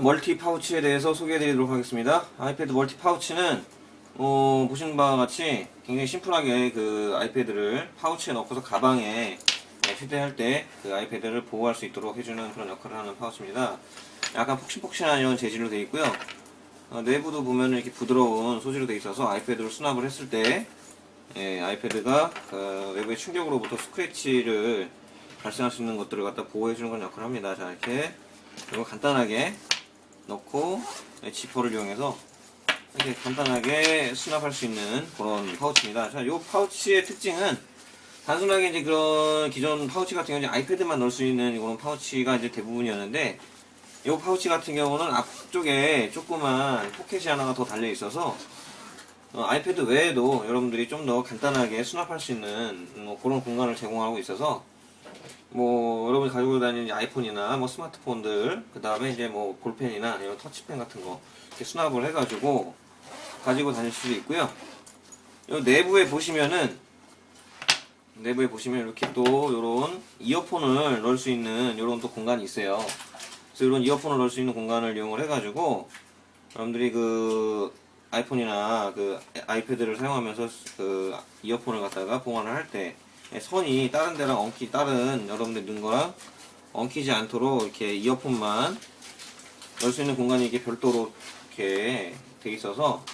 멀티 파우치에 대해서 소개해 드리도록 하겠습니다. 아이패드 멀티 파우치는 어, 보시는 바와 같이 굉장히 심플하게 그 아이패드를 파우치에 넣고서 가방에 네, 휴대할 때 그 아이패드를 보호할 수 있도록 해주는 그런 역할을 하는 파우치입니다. 약간 폭신폭신한 이런 재질로 되어 있고요. 어, 내부도 보면 이렇게 부드러운 소재로 되어 있어서 아이패드로 수납을 했을 때 예, 아이패드가 그 외부의 충격으로부터 스크래치를 발생할 수 있는 것들을 갖다 보호해 주는 그런 역할을 합니다. 자 이렇게 이거 간단하게 넣고 네, 지퍼를 이용해서 이렇게 간단하게 수납할 수 있는 그런 파우치입니다. 자, 이 파우치의 특징은 단순하게 이제 그런 기존 파우치 같은 경우는 아이패드만 넣을 수 있는 이런 파우치가 이제 대부분이었는데 이 파우치 같은 경우는 앞쪽에 조그만 포켓이 하나가 더 달려 있어서 어, 아이패드 외에도 여러분들이 좀 더 간단하게 수납할 수 있는 뭐 그런 공간을 제공하고 있어서 뭐 여러분이 가지고 다니는 아이폰이나 뭐 스마트폰들 그 다음에 이제 뭐 볼펜이나 이런 터치펜 같은 거 이렇게 수납을 해가지고 가지고 다닐 수도 있고요. 요 내부에 보시면은 내부에 보시면 이렇게 또 요런 이어폰을 넣을 수 있는 요런 또 공간이 있어요. 그래서 이런 이어폰을 넣을 수 있는 공간을 이용을 해가지고 여러분들이 그 아이폰이나 그 아이패드를 사용하면서 그 이어폰을 갖다가 보관을 할때 선이 다른 데랑 엉키 다른 여러분들 넣은 거랑 엉키지 않도록 이렇게 이어폰만 넣을 수 있는 공간이 이게 별도로 이렇게 돼 있어서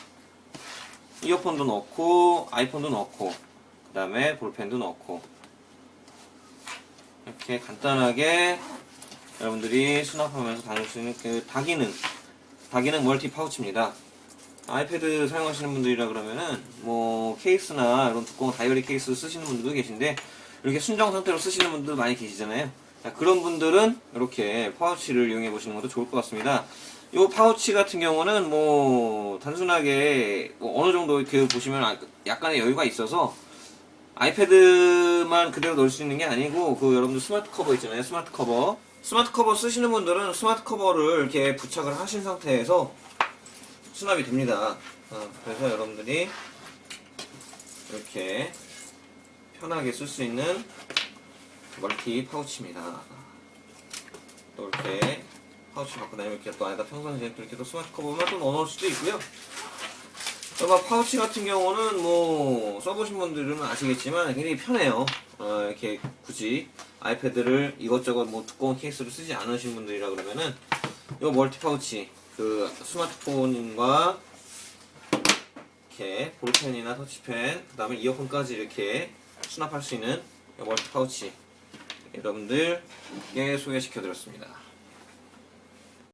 이어폰도 넣고 아이폰도 넣고 그 다음에 볼펜도 넣고 이렇게 간단하게 여러분들이 수납하면서 다닐 수 있는 그 다기능 다기능 멀티 파우치입니다. 아이패드 사용하시는 분들이라 그러면은 뭐 케이스나 이런 두꺼운 다이어리 케이스 쓰시는 분들도 계신데 이렇게 순정 상태로 쓰시는 분들 많이 계시잖아요. 자, 그런 분들은 이렇게 파우치를 이용해 보시는 것도 좋을 것 같습니다. 이 파우치 같은 경우는 뭐 단순하게 뭐 어느 정도 이렇게 보시면 아- 약간의 여유가 있어서 아이패드만 그대로 넣을 수 있는 게 아니고 그 여러분들 스마트 커버 있잖아요. 스마트 커버. 스마트 커버 쓰시는 분들은 스마트 커버를 이렇게 부착을 하신 상태에서 수납이 됩니다. 어, 그래서 여러분들이 이렇게 편하게 쓸 수 있는 멀티 파우치입니다. 또 이렇게 파우치 갖고 다니면 이렇게 또 안에다 평상시에 또 이렇게 또 스마트 커버만 또 넣어놓을 수도 있고요. 아마 파우치 같은 경우는 뭐 써보신 분들은 아시겠지만 굉장히 편해요. 어, 이렇게 굳이 아이패드를 이것저것 뭐 두꺼운 케이스로 쓰지 않으신 분들이라 그러면은 이 멀티 파우치 그 스마트폰과 이렇게 볼펜이나 터치펜 그 다음에 이어폰까지 이렇게 수납할 수 있는 이 멀티 파우치 여러분들께 소개시켜 드렸습니다.